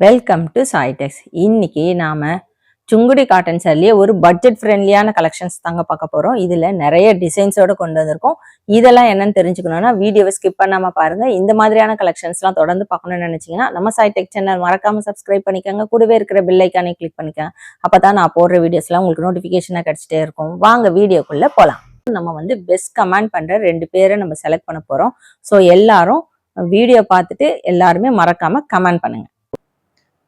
Welcome to சாய்டெக்ஸ் இன்னைக்கு நாம Sungudi cotton சாரிலேயே ஒரு பட்ஜெட் ஃப்ரெண்ட்லியான கலெக்ஷன்ஸ் தாங்க பார்க்க போறோம். இதுல நிறைய டிசைன்ஸோட கொண்டு வந்திருக்கோம். இதெல்லாம் என்னன்னு தெரிஞ்சுக்கணும்னா வீடியோவை ஸ்கிப் பண்ணாம பாருங்க. இந்த மாதிரியான கலெக்ஷன்ஸ்லாம் தொடர்ந்து பார்க்கணும்னு நினைச்சீங்கன்னா நம்ம சாய்டெக் சேனல் மறக்காம சப்ஸ்கிரைப் பண்ணிக்கோங்க. கூடவே இருக்கிற பில்லைக்கானே கிளிக் பண்ணிக்கோங்க. அப்பதான் நான் போடுற வீடியோஸ்லாம் உங்களுக்கு நோட்டிஃபிகேஷனாக கிடைச்சிட்டே இருக்கும். வாங்க வீடியோக்குள்ள போலாம். நம்ம வந்து பெஸ்ட் கமெண்ட் பண்ற ரெண்டு பேரை நம்ம செலக்ட் பண்ண போறோம். ஸோ எல்லாரும் வீடியோ பார்த்துட்டு எல்லாருமே மறக்காம கமெண்ட் பண்ணுங்க.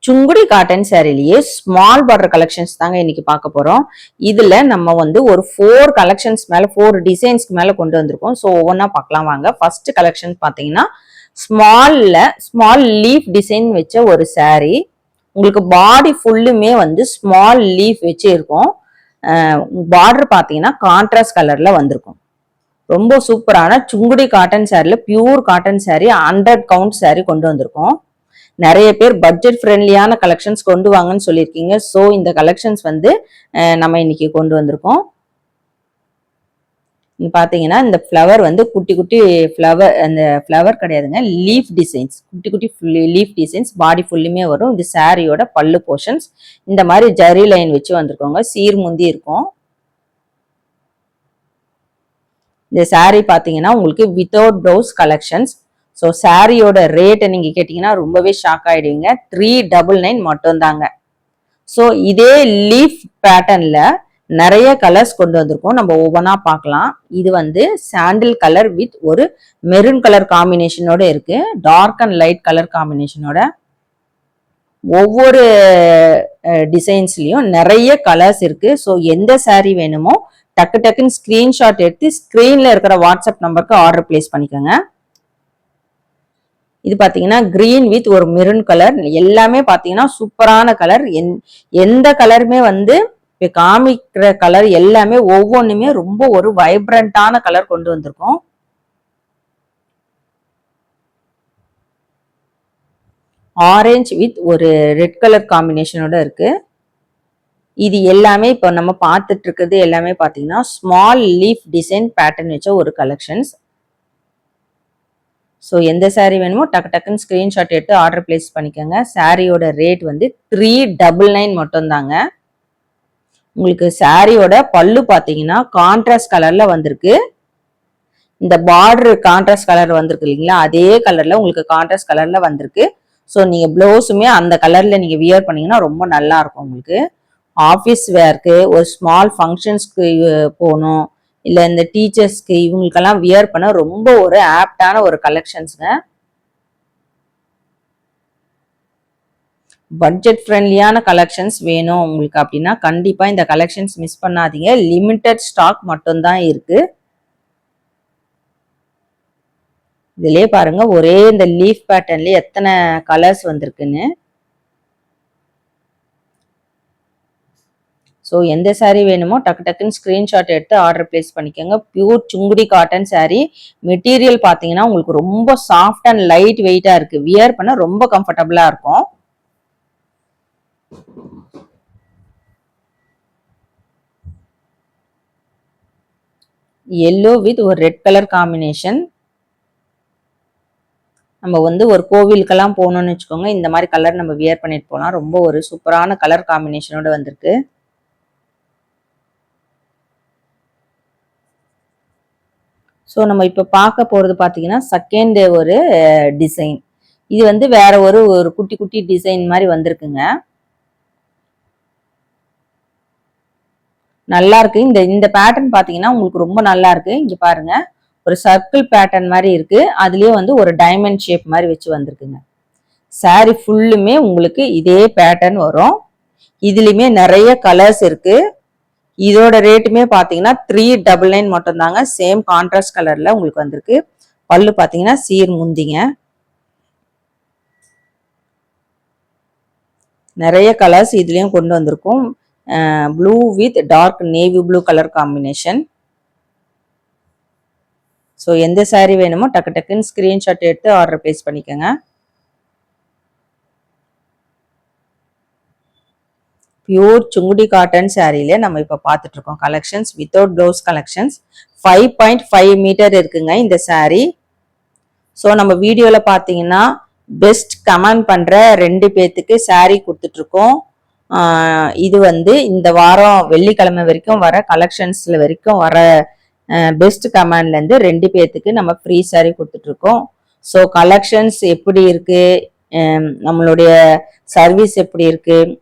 சுங்குடி காட்டன் சேரீலயே ஸ்மால் பார்டர் கலெக்ஷன்ஸ் தாங்க இன்னைக்கு பார்க்க போறோம். இதுல நம்ம வந்து ஒரு ஃபோர் கலெக்ஷன்ஸ் மேல ஃபோர் டிசைன்ஸ்க்கு மேல கொண்டு வந்திருக்கோம். ஸோ ஒவ்வொன்றா பார்க்கலாம் வாங்க. ஃபர்ஸ்ட் கலெக்ஷன் பார்த்தீங்கன்னா ஸ்மால்ல ஸ்மால் லீஃப் டிசைன் வச்ச ஒரு saree. உங்களுக்கு பாடி ஃபுல்லுமே வந்து ஸ்மால் லீஃப் வச்சு இருக்கும். பார்டர் பார்த்தீங்கன்னா கான்ட்ராஸ்ட் கலர்ல வந்திருக்கும். ரொம்ப சூப்பரான Sungudi cotton சாரில pure cotton saree hundred count saree கொண்டு வந்திருக்கோம். நிறைய பேர் பட்ஜெட் ஃப்ரெண்ட்லியான கலெக்ஷன்ஸ் கொண்டு வாங்கன்னு சொல்லியிருக்கீங்க. ஸோ இந்த கலெக்ஷன்ஸ் வந்து நம்ம இன்னைக்கு கொண்டு வந்திருக்கோம். பார்த்தீங்கன்னா இந்த ஃப்ளவர் வந்து குட்டி குட்டி ஃப்ளவர் அந்த ஃப்ளவர் கிடையாதுங்க லீஃப் டிசைன்ஸ் குட்டி குட்டி லீஃப் டிசைன்ஸ் பாடி ஃபுல்லுமே வரும். இது சாரியோட பல்லு போர்ஷன்ஸ் இந்த மாதிரி ஜரி லைன் வச்சு வந்திருக்கோங்க. சீர் முந்தி இருக்கும். இந்த saree பார்த்தீங்கன்னா உங்களுக்கு வித்தவுட் ப்ளவுஸ் கலெக்ஷன்ஸ் ஸோ சாரியோட ரேட்டை நீங்கள் கேட்டிங்கன்னா ரொம்பவே ஷாக் ஆகிடுவீங்க த்ரீ டபுள் நைன் மட்டும்தாங்க. ஸோ இதே லீஃப் பேட்டர்னில் நிறைய கலர்ஸ் கொண்டு வந்திருக்கோம். நம்ம ஒவ்வொன்றா பார்க்கலாம். இது வந்து சாண்டில் கலர் வித் ஒரு மெரூன் கலர் காம்பினேஷனோட இருக்கு. டார்க் அண்ட் லைட் கலர் காம்பினேஷனோட ஒவ்வொரு டிசைன்ஸ்லையும் நிறைய கலர்ஸ் இருக்கு. ஸோ எந்த சாரீ வேணுமோ டக்கு டக்குன்னு ஸ்க்ரீன்ஷாட் எடுத்து ஸ்க்ரீனில் இருக்கிற வாட்ஸ்அப் நம்பருக்கு ஆர்டர் பிளேஸ் பண்ணிக்கோங்க. இது பாத்தீங்கன்னா கிரீன் வித் ஒரு மெரூன் கலர் எல்லாமே பார்த்தீங்கன்னா சூப்பரான கலர் எந்த கலருமே வந்து இப்போ காமிக்கிற கலர் எல்லாமே ஒவ்வொன்றுமே ரொம்ப ஒரு வைப்ரண்டான கலர் கொண்டு வந்திருக்கோம். ஆரஞ்சு வித் ஒரு ரெட் கலர் காம்பினேஷனோட இருக்கு. இது எல்லாமே இப்போ நம்ம பார்த்துட்டு இருக்கிறது எல்லாமே பார்த்தீங்கன்னா ஸ்மால் லீஃப் டிசைன் பேட்டர்ன் வச்ச ஒரு கலெக்ஷன்ஸ் ஸோ எந்த சேரீ வேணுமோ டக்கு டக்குன்னு ஸ்க்ரீன்ஷாட் எடுத்து ஆர்டர் பிளேஸ் பண்ணிக்கோங்க. சாரியோட ரேட் வந்து த்ரீ டபுள் நைன் மட்டும்தாங்க. உங்களுக்கு சாரியோட பல்லு பார்த்தீங்கன்னா கான்ட்ராஸ்ட் கலரில் வந்திருக்கு. இந்த பார்டர் கான்ட்ராஸ்ட் கலர் வந்திருக்கு இல்லைங்களா? அதே கலரில் உங்களுக்கு கான்ட்ராஸ்ட் கலரில் வந்திருக்கு. ஸோ நீங்கள் ப்ளவுஸுமே அந்த கலரில் நீங்கள் வியர் பண்ணிங்கன்னா ரொம்ப நல்லா இருக்கும் உங்களுக்கு. ஆஃபீஸ் வேர்க்கு ஒரு ஸ்மால் ஃபங்க்ஷன்ஸ்க்கு போகணும். இல்லை இந்த டீச்சர்ஸ்க்கு இவங்களுக்கெல்லாம் வியர் பண்ண ரொம்ப ஒரு ஆப்டான ஒரு கலெக்ஷன்ஸுங்க. பட்ஜெட் ஃப்ரெண்ட்லியான கலெக்ஷன்ஸ் வேணும் உங்களுக்கு அப்படின்னா கண்டிப்பாக இந்த கலெக்ஷன்ஸ் மிஸ் பண்ணாதீங்க. லிமிட்டட் ஸ்டாக் மட்டும்தான் இருக்குது இதிலே பாருங்க ஒரே இந்த லீஃப் பேட்டர்ன்லேயே எத்தனை கலர்ஸ் வந்திருக்குன்னு. ஸோ எந்த சாரீ வேணுமோ டக்கு டக்குன்னு ஸ்க்ரீன்ஷாட் எடுத்து ஆர்டர் பிளேஸ் பண்ணிக்கோங்க. Pure Sungudi cotton sari material பார்த்தீங்கன்னா உங்களுக்கு ரொம்ப சாஃப்ட் அண்ட் லைட் வெயிட்டா இருக்கு. வியர் பண்ண ரொம்ப கம்ஃபர்டபுளாக இருக்கும். எல்லோ வித் ஒரு ரெட் கலர் காம்பினேஷன் நம்ம வந்து ஒரு கோவிலுக்கெல்லாம் போகணும்னு வச்சுக்கோங்க. இந்த மாதிரி கலர் நம்ம வியர் பண்ணிட்டு போகலாம். ரொம்ப ஒரு சூப்பரான கலர் காம்பினேஷனோட வந்திருக்கு. ஸோ நம்ம இப்போ பார்க்க போகிறது பார்த்தீங்கன்னா செகண்ட் ஒரு டிசைன் இது வந்து வேற ஒரு ஒரு குட்டி குட்டி டிசைன் மாதிரி வந்திருக்குங்க. நல்லா இருக்கு. இந்த இந்த பேட்டர்ன் பார்த்தீங்கன்னா உங்களுக்கு ரொம்ப நல்லா இருக்கு. இங்க பாருங்க. ஒரு சர்க்கிள் பேட்டர்ன் மாதிரி இருக்கு. அதுலயே வந்து ஒரு டைமண்ட் ஷேப் மாதிரி வச்சு வந்திருக்குங்க. சாரி ஃபுல்லுமே உங்களுக்கு இதே பேட்டர்ன் வரும். இதுலயுமே நிறைய கலர்ஸ் இருக்கு. இதோட ரேட்டுமே பார்த்தீங்கன்னா த்ரீ டபுள் நைன் மட்டும்தாங்க. சேம் கான்ட்ராஸ்ட் கலரில் உங்களுக்கு வந்திருக்கு. பல்லு பார்த்தீங்கன்னா சீர் முந்திங்க. நிறைய கலர்ஸ் இதுலேயும் கொண்டு வந்திருக்கும். Blue with dark navy blue colour combination so எந்த சாரீ வேணுமோ டக்கு டக்குன்னு ஸ்க்ரீன்ஷாட் எடுத்து ஆர்டர் பிளேஸ் பண்ணிக்கோங்க. பியூர் சுங்குடி காட்டன் சாரியில நம்ம இப்போ பார்த்துட்டு இருக்கோம் collections without blouse collections five point five metre இருக்குங்க இந்த saree. ஸோ நம்ம வீடியோவில் பார்த்தீங்கன்னா பெஸ்ட் கமெண்ட் பண்ணுற ரெண்டு பேர்த்துக்கு saree கொடுத்துட்டு இருக்கோம் இது வந்து இந்த வாரம் வெள்ளிக்கிழமை வரைக்கும் வர கலெக்ஷன்ஸில் வரைக்கும் வர பெஸ்ட் கமெண்ட்லேருந்து ரெண்டு பேர்த்துக்கு நம்ம ஃப்ரீ saree கொடுத்துட்டு இருக்கோம் ஸோ கலெக்ஷன்ஸ் எப்படி இருக்குது நம்மளுடைய சர்வீஸ் எப்படி இருக்குது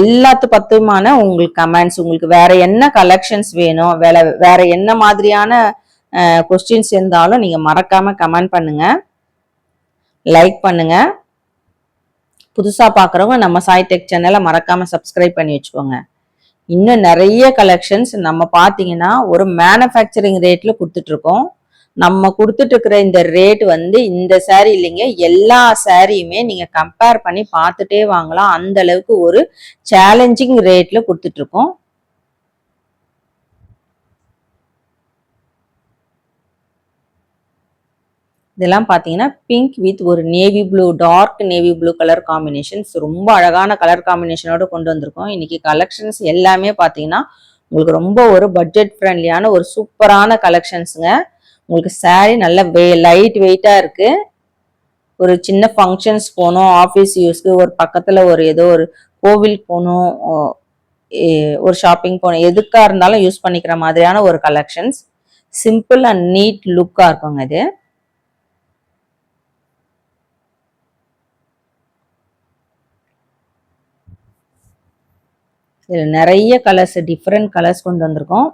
எல்லாத்து பத்துமான உங்களுக்கு கமெண்ட்ஸ் உங்களுக்கு வேற என்ன கலெக்ஷன்ஸ் வேணும் வேற வேற என்ன மாதிரியான கொஸ்டின்ஸ் இருந்தாலும் நீங்கள் மறக்காம கமெண்ட் பண்ணுங்க. லைக் பண்ணுங்க. புதுசாக பார்க்குறவங்க நம்ம சாய் டெக் சேனலை மறக்காம சப்ஸ்கிரைப் பண்ணி வச்சுக்கோங்க. இன்னும் நிறைய கலெக்ஷன்ஸ் நம்ம பார்த்தீங்கன்னா ஒரு மேனுஃபேக்சரிங் ரேட்டில் கொடுத்துட்ருக்கோம் நம்ம கொடுத்துட்டு இருக்கிற இந்த ரேட் வந்து இந்த சேரீ இல்லைங்க. எல்லா சேரீயுமே நீங்க கம்பேர் பண்ணி பார்த்துட்டே வாங்கலாம். அந்த அளவுக்கு ஒரு சேலஞ்சிங் ரேட்ல கொடுத்துட்டு இருக்கோம் இதெல்லாம் பார்த்தீங்கன்னா பிங்க் வித் ஒரு navy blue dark navy blue colour combinations ரொம்ப அழகான கலர் காம்பினேஷனோட கொண்டு வந்திருக்கோம். இன்னைக்கு கலெக்ஷன்ஸ் எல்லாமே பார்த்தீங்கன்னா உங்களுக்கு ரொம்ப ஒரு பட்ஜெட் ஃப்ரெண்ட்லியான ஒரு சூப்பரான கலெக்ஷன்ஸுங்க உங்களுக்கு saree நல்ல வெ லைட் வெயிட்டாக இருக்குது ஒரு சின்ன ஃபங்க்ஷன்ஸ் போகணும். ஆஃபீஸ் யூஸ்க்கு ஒரு பக்கத்தில் ஒரு ஏதோ ஒரு கோவிலுக்கு போகணும். ஓ- ஒரு ஷாப்பிங் போகணும். எதுக்காக இருந்தாலும் யூஸ் பண்ணிக்கிற மாதிரியான ஒரு கலெக்ஷன்ஸ் சிம்பிள் அண்ட் நீட் லுக்காக இருக்குங்க இது. இதில் நிறைய கலர்ஸ் டிஃப்ரெண்ட் கலர்ஸ் கொண்டு வந்திருக்கோம்.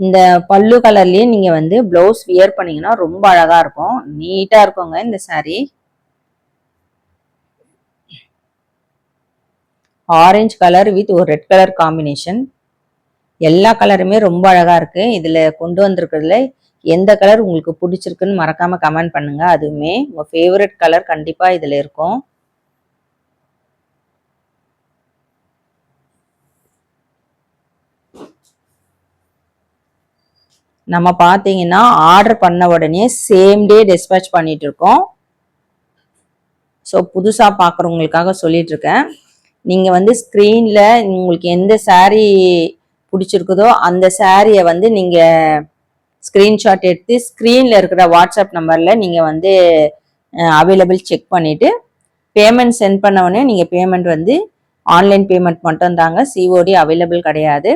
இந்த பல்லு கலர்லயே நீங்க வந்து பிளவுஸ் வியர் பண்ணீங்கன்னா ரொம்ப அழகா இருக்கும். நீட்டா இருக்குங்க இந்த சாரீ ஆரஞ்சு கலர் வித் ஒரு ரெட் கலர் காம்பினேஷன் எல்லா கலருமே ரொம்ப அழகா இருக்கு. இதுல கொண்டு வந்திருக்கிறதுல எந்த கலர் உங்களுக்கு பிடிச்சிருக்குன்னு மறக்காம கமெண்ட் பண்ணுங்க. அதுவுமே உங்க ஃபேவரட் கலர் கண்டிப்பா இதுல இருக்கும். நம்ம பார்த்தீங்கன்னா ஆர்டர் பண்ண உடனே சேம் டே டிஸ்பேச் பண்ணிட்டு இருக்கோம். ஸோ புதுசாக பார்க்குறவங்களுக்காக சொல்லிட்டு இருக்கேன். நீங்கள் வந்து ஸ்க்ரீனில் உங்களுக்கு எந்த saree பிடிச்சிருக்குதோ அந்த சாரியை வந்து நீங்கள் ஸ்க்ரீன்ஷாட் எடுத்து ஸ்க்ரீனில் இருக்கிற வாட்ஸ்அப் நம்பரில் நீங்கள் வந்து அவைலபிள் செக் பண்ணிவிட்டு பேமெண்ட் சென்ட் பண்ண உடனே நீங்கள் பேமெண்ட் வந்து ஆன்லைன் பேமெண்ட் மட்டும் தாங்க சிஓடி அவைலபிள் கிடையாது.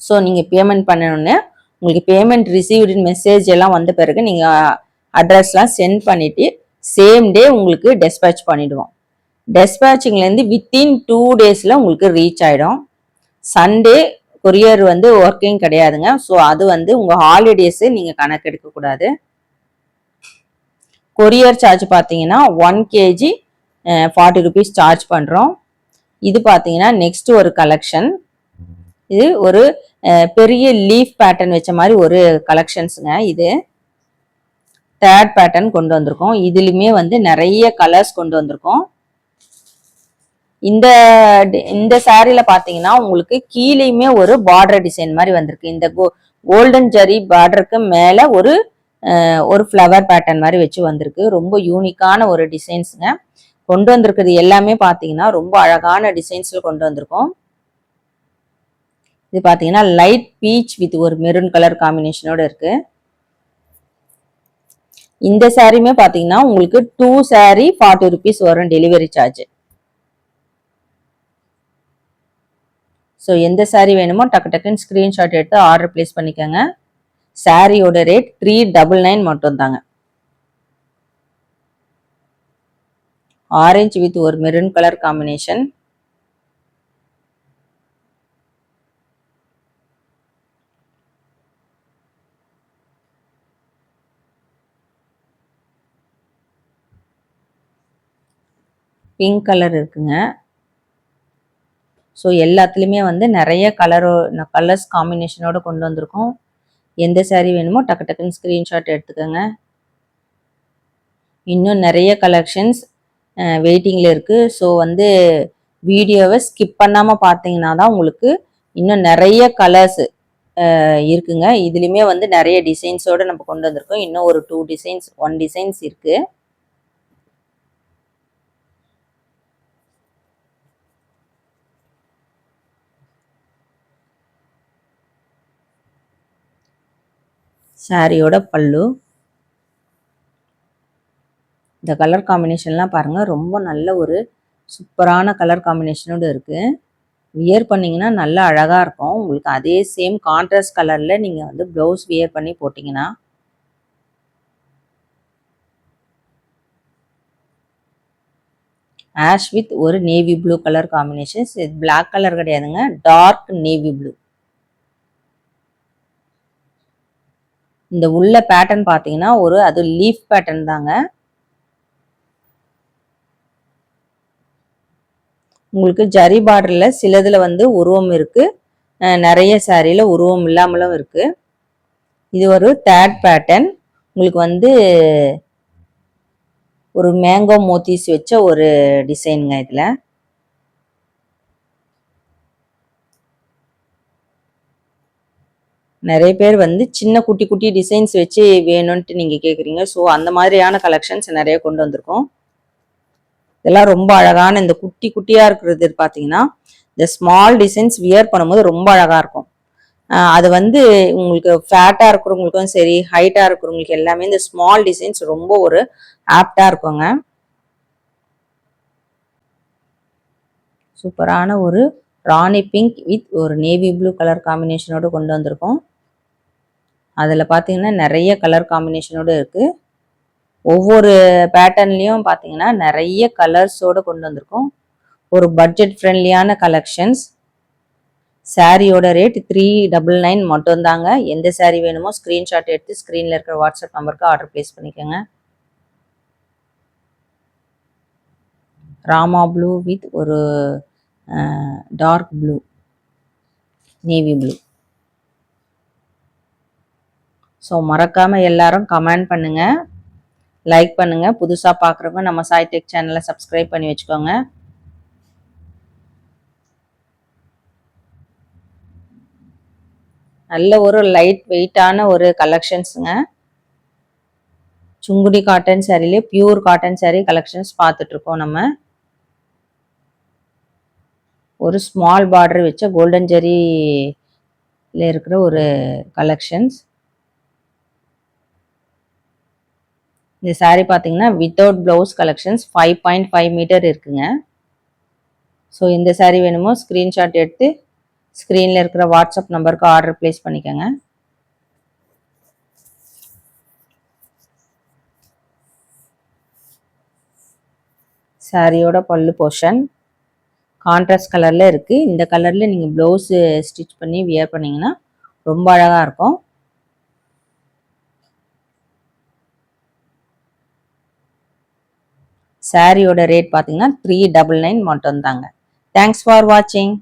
ஸோ நீங்கள் பேமெண்ட் பண்ணணுன்னு உங்களுக்கு பேமெண்ட் ரிசீவ்டுன்னு மெசேஜ் எல்லாம் வந்த பிறகு நீங்கள் அட்ரஸ்லாம் சென்ட் பண்ணிவிட்டு சேம் டே உங்களுக்கு டெஸ்பேச் பண்ணிவிடுவோம் டெஸ்பேச்சிங்லேருந்து வித்தின் டூ டேஸில் உங்களுக்கு ரீச் ஆகிடும் சண்டே கொரியர் வந்து ஒர்க்கிங் கிடையாதுங்க. ஸோ அது வந்து உங்கள் ஹாலிடேஸு நீங்கள் கணக்கு எடுக்கக்கூடாது கொரியர் சார்ஜ் பார்த்தீங்கன்னா one KG forty rupees charge பண்ணுறோம் இது பார்த்தீங்கன்னா நெக்ஸ்ட் ஒரு கலெக்ஷன் இது ஒரு பெரிய லீஃப் பேட்டர்ன் வச்ச மாதிரி ஒரு கலெக்ஷன்ஸுங்க இது. தேர்ட் பேட்டர்ன் கொண்டு வந்திருக்கோம். இதுலையுமே வந்து நிறைய கலர்ஸ் கொண்டு வந்திருக்கோம். இந்த டி- இந்த சாரில பாத்தீங்கன்னா உங்களுக்கு கீழேயுமே ஒரு பார்டர் டிசைன் மாதிரி வந்திருக்கு. இந்த கோல்டன் ஜரி பார்டருக்கு மேல ஒரு ஒரு ஃப்ளவர் பேட்டர்ன் மாதிரி வச்சு வந்திருக்கு. ரொம்ப யூனிக்கான ஒரு டிசைன்ஸுங்க கொண்டு வந்திருக்கிறது எல்லாமே பாத்தீங்கன்னா ரொம்ப அழகான டிசைன்ஸ்ல கொண்டு வந்திருக்கோம். இது பார்த்தீங்கன்னா லைட் பீச் வித் ஒரு மெரூன் கலர் காம்பினேஷனோட இருக்கு. இந்த சாரியுமே பார்த்தீங்கன்னா உங்களுக்கு டூ சாரி ஃபார்ட்டி ருபீஸ் வரும் டெலிவரி சார்ஜ் ஸோ எந்த saree வேணுமோ டக்கு டக்குன்னு ஸ்க்ரீன்ஷாட் எடுத்து ஆர்டர் ப்ளேஸ் பண்ணிக்கோங்க. சாரியோட ரேட் த்ரீ டபுள் நைன் மட்டும் தாங்க. ஆரஞ்சு வித் ஒரு maroon colour combination pink colour இருக்குங்க. ஸோ எல்லாத்துலேயுமே வந்து நிறைய கலரோ கலர்ஸ் காம்பினேஷனோடு கொண்டு வந்திருக்கோம். எந்த சாரீ வேணுமோ டக்கு டக்குன்னு ஸ்க்ரீன்ஷாட் எடுத்துக்கோங்க. இன்னும் நிறைய கலெக்ஷன்ஸ் வெயிட்டிங்கில் இருக்குது ஸோ வந்து வீடியோவை ஸ்கிப் பண்ணாமல் பார்த்தீங்கன்னா தான் உங்களுக்கு இன்னும் நிறைய கலர்ஸ் இருக்குங்க. இதுலேயுமே வந்து நிறைய டிசைன்ஸோட நம்ம கொண்டு வந்திருக்கோம். இன்னும் ஒரு டூ டிசைன்ஸ் ஒன் டிசைன்ஸ் இருக்குது சாரியோட பல்லு. இந்த கலர் காம்பினேஷன்லாம் பாருங்கள் ரொம்ப நல்ல ஒரு சூப்பரான கலர் காம்பினேஷனோடு இருக்குது வியர் பண்ணிங்கன்னா நல்லா அழகாக இருக்கும். உங்களுக்கு அதே சேம் கான்ட்ராஸ்ட் கலரில் நீங்கள் வந்து ப்ளவுஸ் வியர் பண்ணி போட்டிங்கன்னா. ஆஷ் வித் ஒரு navy blue colour combination black colour கிடையாதுங்க. டார்க் நேவி ப்ளூ இந்த உள்ள பேட்டர்ன் பார்த்தீங்கன்னா ஒரு அது லீஃப் பேட்டர்ன் தாங்க. உங்களுக்கு ஜரி பார்டரில் சிலதில் வந்து உருவம் இருக்குது நிறைய சாரியில் உருவம் இல்லாமலும் இருக்குது இது ஒரு தேர்ட் பேட்டர்ன் உங்களுக்கு வந்து ஒரு மேங்கோ மோத்திஸ் வச்ச ஒரு டிசைனுங்க இதில். நிறைய பேர் வந்து சின்ன குட்டி குட்டி டிசைன்ஸ் வச்சு வேணும்ன்ட்டு நீங்கள் கேட்குறீங்க ஸோ அந்த மாதிரியான கலெக்ஷன்ஸ் நிறைய கொண்டு வந்திருக்கோம். இதெல்லாம் ரொம்ப அழகான இந்த குட்டி குட்டியாக இருக்கிறது பார்த்தீங்கன்னா இந்த ஸ்மால் டிசைன்ஸ் வியர் பண்ணும்போது ரொம்ப அழகாக இருக்கும். அது வந்து உங்களுக்கு ஃபேட்டாக இருக்கிறவங்களுக்கும் சரி ஹைட்டாக இருக்கிறவங்களுக்கு எல்லாமே இந்த ஸ்மால் டிசைன்ஸ் ரொம்ப ஒரு ஆப்டாக இருக்குங்க. சூப்பரான ஒரு ராணி பிங்க் வித் ஒரு நேவி ப்ளூ கலர் காம்பினேஷனோடு கொண்டு வந்திருக்கோம். அதில் பார்த்தீங்கன்னா நிறைய கலர் காம்பினேஷனோடு இருக்குது ஒவ்வொரு பேட்டர்ன்லேயும் பார்த்தீங்கன்னா நிறைய கலர்ஸோடு கொண்டு வந்திருக்கோம். ஒரு பட்ஜெட் ஃப்ரெண்ட்லியான கலெக்ஷன்ஸ் சாரியோட ரேட் த்ரீ டபுள் நைன் மட்டும்தாங்க. எந்த சாரீ வேணுமோ ஸ்க்ரீன்ஷாட் எடுத்து ஸ்க்ரீனில் இருக்கிற வாட்ஸ்அப் நம்பருக்கு ஆர்டர் ப்ளேஸ் பண்ணிக்கோங்க. ராமா ப்ளூ வித் ஒரு dark blue navy blue so மறக்காமல் எல்லாரும் கமெண்ட் பண்ணுங்கள் லைக் பண்ணுங்கள் புதுசாக பார்க்குறவங்க நம்ம சாய் டெக் சேனலை சப்ஸ்கிரைப் பண்ணி வச்சுக்கோங்க. நல்ல ஒரு லைட் வெயிட்டான ஒரு கலெக்ஷன்ஸுங்க சுங்குடி காட்டன் சாரிலே பியூர் காட்டன் சாரி கலெக்ஷன்ஸ் பார்த்துட்ருக்கோம் நம்ம. ஒரு ஸ்மால் பார்டர் வச்ச கோல்டன் ஜெரியில் இருக்கிற ஒரு கலெக்ஷன்ஸ் இந்த சாரீ பார்த்தீங்கன்னா without blouse collections five point five metre இருக்குங்க. ஸோ இந்த சாரீ வேணுமோ ஸ்க்ரீன்ஷாட் எடுத்து ஸ்க்ரீனில் இருக்கிற வாட்ஸ்அப் நம்பருக்கு ஆர்டர் ப்ளேஸ் பண்ணிக்கோங்க. சாரியோட பல்லு போர்ஷன் கான்ட்ராஸ்ட் கலரில் இருக்குது இந்த கலரில் நீங்கள் ப்ளவுஸு ஸ்டிச் பண்ணி வியர் பண்ணிங்கன்னா ரொம்ப அழகாக இருக்கும். சாரியோட ரேட் பார்த்தீங்கன்னா த்ரீ டபுள் நைன் மட்டும் தாங்க தேங்க்ஸ் ஃபார் வாட்சிங்